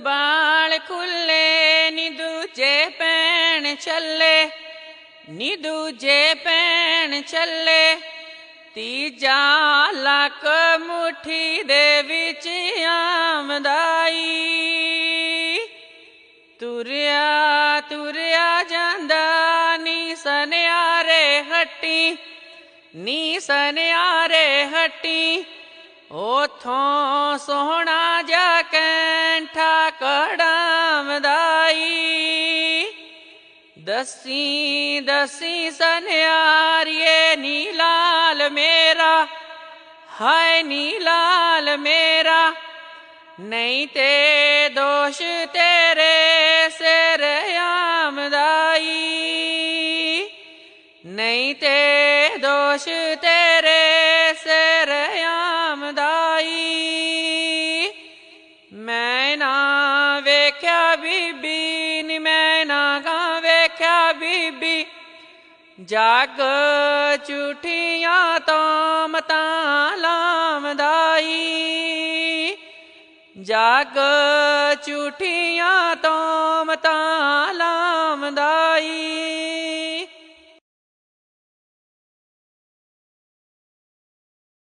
ਬਾਲ ਖੁੱਲੇ, ਨੀ ਦੂਜੇ ਪੈਣ ਚੱਲੇ। ਨੀ ਦੂਜੇ ਪੈਣ ਚੱਲੇ, ਤੀਜਾ ਲੱਕ ਮੁਠੀ ਦੇ ਵਿੱਚ ਆਮਦਾਈ ਤੁਰਿਆ ਤੁਰਿਆ ਜਾਂਦਾ ਨੀ ਸਨਿਆਰੇ ਹੱਟੀ ਨੀ ਸਨਿਆਰੇ ਹੱਟੀ। ਉਥੋਂ ਸੋਹਣਾ ਜਾ ਕੇ ਕੈਂਠਾ ਕੜਾਮਦਾਈ ਦਸੀ ਦਸੀ ਸਨਿਆਰੀਏ ਨੀ ਲਾਲ ਮੇਰਾ, ਹਾਏ ਨੀ ਲਾਲ ਮੇਰਾ। ਨਹੀਂ ਤੇ ਦੋਸ਼ ਤੇਰੇ ਸਿਰ ਆਮਦਾਈ ਨਹੀਂ ਤੇ ਦੋਸ਼ ਤੇਰੇ ਸਿਰ ਆਮਦਾਈ ਮੈਂ ਬੀਬੀ ਨੀ ਮੈਂ ਨਾ ਗਾ ਵੇਖਿਆ ਬੀਬੀ। ਜਗ ਝੂਠੀਆਂ ਤੋਂ ਮਤਾਂ ਲਾਮਦਾਈ। ਜਗ ਝੂਠੀਆਂ ਤੋਂ ਮਤਾਂ ਲਾਮਦਾਈ।